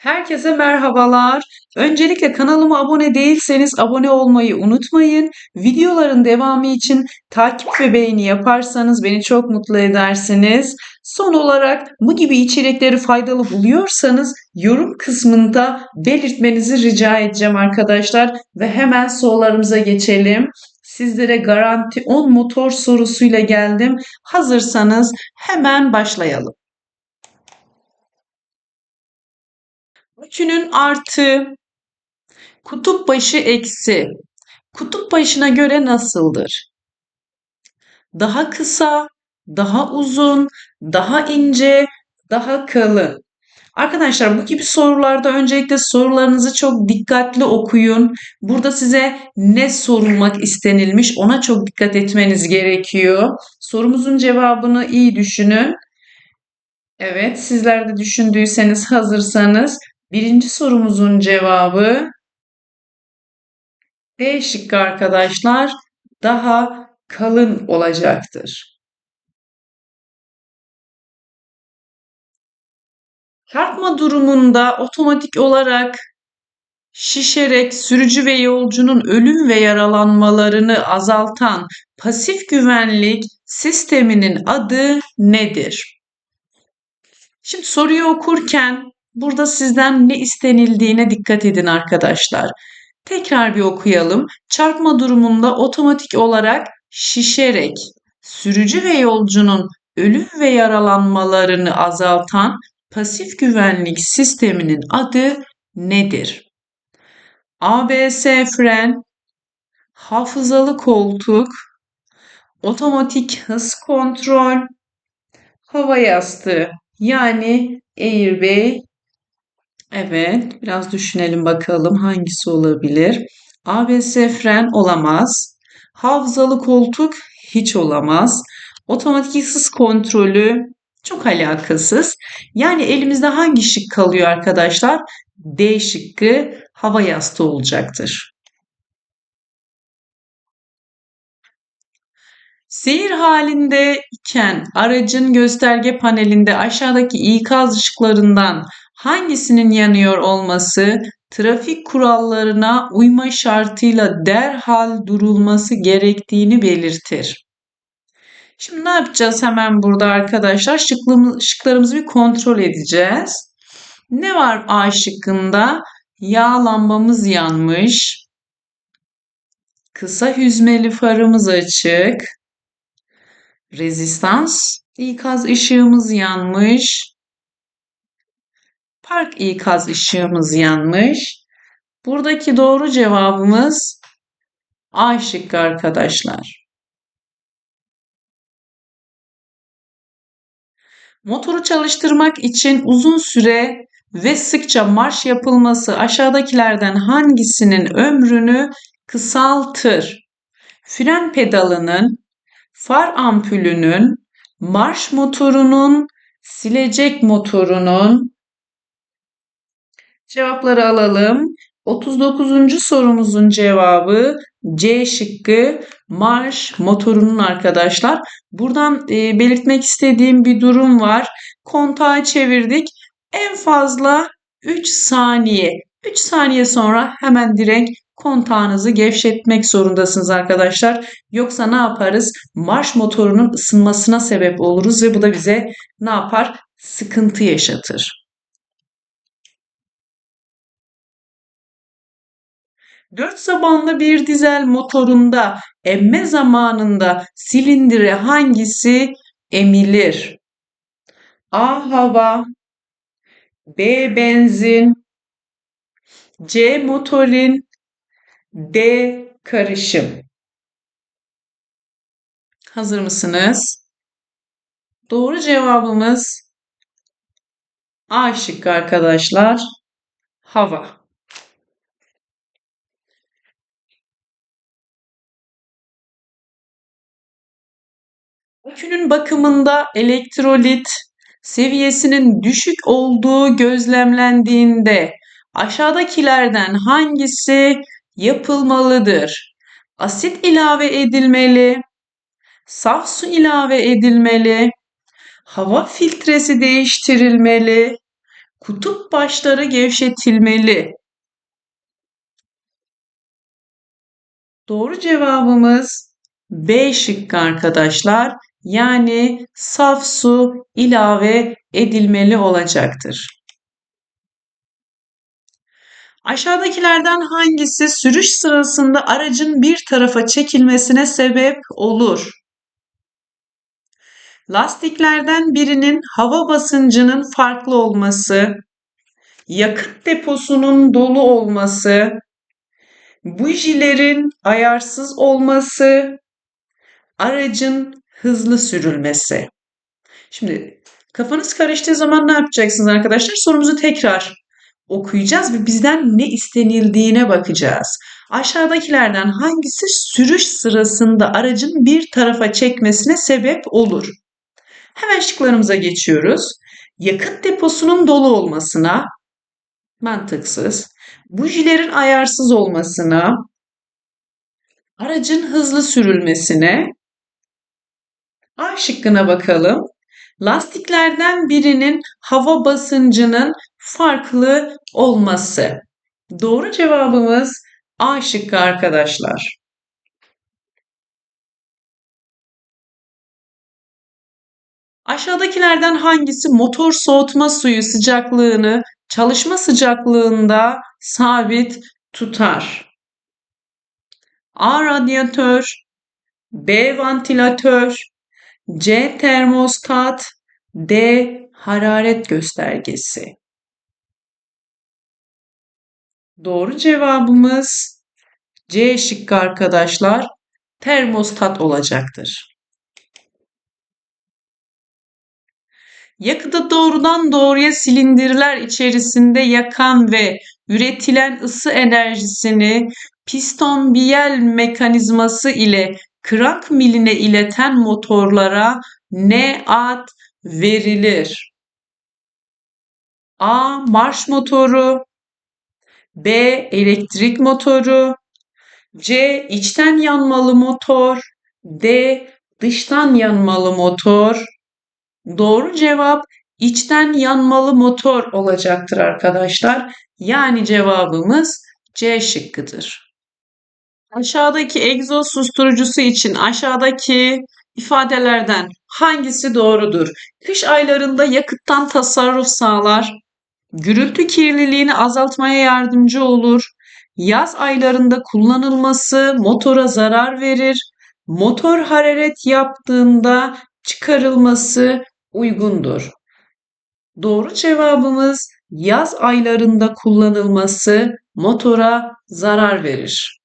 Herkese merhabalar. Öncelikle kanalıma abone değilseniz abone olmayı unutmayın. Videoların devamı için takip ve beğeni yaparsanız beni çok mutlu edersiniz. Son olarak bu gibi içerikleri faydalı buluyorsanız yorum kısmında belirtmenizi rica edeceğim arkadaşlar. Ve hemen sorularımıza geçelim. Sizlere garanti 10 motor sorusuyla geldim. Hazırsanız hemen başlayalım. Akünün artı, kutup başı eksi. Kutup başına göre nasıldır? Daha kısa, daha uzun, daha ince, daha kalın. Arkadaşlar bu gibi sorularda öncelikle sorularınızı çok dikkatli okuyun. Burada size ne sorulmak istenilmiş ona çok dikkat etmeniz gerekiyor. Sorumuzun cevabını iyi düşünün. Evet, sizler de düşündüyseniz, hazırsanız Birinci sorumuzun cevabı D şıkkı arkadaşlar daha kalın olacaktır. Çarpma durumunda otomatik olarak şişerek sürücü ve yolcunun ölüm ve yaralanmalarını azaltan pasif güvenlik sisteminin adı nedir? Şimdi soruyu okurken Burada sizden ne istenildiğine dikkat edin arkadaşlar. Tekrar bir okuyalım. Çarpma durumunda otomatik olarak şişerek sürücü ve yolcunun ölüm ve yaralanmalarını azaltan pasif güvenlik sisteminin adı nedir? ABS fren, hafızalı koltuk, otomatik hız kontrol, hava yastığı yani airbag Evet, biraz düşünelim bakalım hangisi olabilir. ABS fren olamaz. Hafızalı koltuk hiç olamaz. Otomatik hız kontrolü çok alakasız. Yani elimizde hangi şık kalıyor arkadaşlar? D şıkkı hava yastığı olacaktır. Seyir halinde iken aracın gösterge panelinde aşağıdaki ikaz ışıklarından hangisinin yanıyor olması trafik kurallarına uyma şartıyla derhal durulması gerektiğini belirtir. Şimdi ne yapacağız hemen burada arkadaşlar? şıklarımızı bir kontrol edeceğiz. Ne var A şıkkında? Yağ lambamız yanmış. Kısa hüzmeli farımız açık. Rezistans ikaz ışığımız yanmış park ikaz ışığımız yanmış. Buradaki doğru cevabımız A şıkkı arkadaşlar. Motoru çalıştırmak için uzun süre ve sıkça marş yapılması aşağıdakilerden hangisinin ömrünü kısaltır? Fren pedalının, far ampulünün, marş motorunun, silecek motorunun, Cevapları alalım. 39. sorumuzun cevabı C şıkkı marş motorunun arkadaşlar. Buradan e, belirtmek istediğim bir durum var. Kontağı çevirdik. En fazla 3 saniye. 3 saniye sonra hemen direkt kontağınızı gevşetmek zorundasınız arkadaşlar. Yoksa ne yaparız? Marş motorunun ısınmasına sebep oluruz ve bu da bize ne yapar? Sıkıntı yaşatır. Dört zamanlı bir dizel motorunda emme zamanında silindire hangisi emilir? A. Hava B. Benzin C. Motorin D. Karışım Hazır mısınız? Doğru cevabımız A şıkkı arkadaşlar. Hava. Akünün bakımında elektrolit seviyesinin düşük olduğu gözlemlendiğinde aşağıdakilerden hangisi yapılmalıdır? Asit ilave edilmeli, saf su ilave edilmeli, hava filtresi değiştirilmeli, Kutup başları gevşetilmeli. Doğru cevabımız B şıkkı arkadaşlar. Yani saf su ilave edilmeli olacaktır. Aşağıdakilerden hangisi sürüş sırasında aracın bir tarafa çekilmesine sebep olur? Lastiklerden birinin hava basıncının farklı olması, yakıt deposunun dolu olması, bujilerin ayarsız olması, aracın hızlı sürülmesi. Şimdi kafanız karıştığı zaman ne yapacaksınız arkadaşlar? Sorumuzu tekrar okuyacağız ve bizden ne istenildiğine bakacağız. Aşağıdakilerden hangisi sürüş sırasında aracın bir tarafa çekmesine sebep olur? Hemen şıklarımıza geçiyoruz. Yakıt deposunun dolu olmasına, mantıksız. Bujilerin ayarsız olmasına, aracın hızlı sürülmesine. A şıkkına bakalım. Lastiklerden birinin hava basıncının farklı olması. Doğru cevabımız A şıkkı arkadaşlar. Aşağıdakilerden hangisi motor soğutma suyu sıcaklığını çalışma sıcaklığında sabit tutar? A. Radyatör B. Vantilatör C. Termostat D. Hararet göstergesi Doğru cevabımız C şıkkı arkadaşlar. Termostat olacaktır. Yakıtı doğrudan doğruya silindirler içerisinde yakan ve üretilen ısı enerjisini piston biyel mekanizması ile krank miline ileten motorlara ne ad verilir? A. Marş motoru B. Elektrik motoru C. içten yanmalı motor D. Dıştan yanmalı motor Doğru cevap içten yanmalı motor olacaktır arkadaşlar. Yani cevabımız C şıkkıdır. Aşağıdaki egzoz susturucusu için aşağıdaki ifadelerden hangisi doğrudur? Kış aylarında yakıttan tasarruf sağlar. Gürültü kirliliğini azaltmaya yardımcı olur. Yaz aylarında kullanılması motora zarar verir. Motor hararet yaptığında çıkarılması uygundur. Doğru cevabımız yaz aylarında kullanılması motora zarar verir.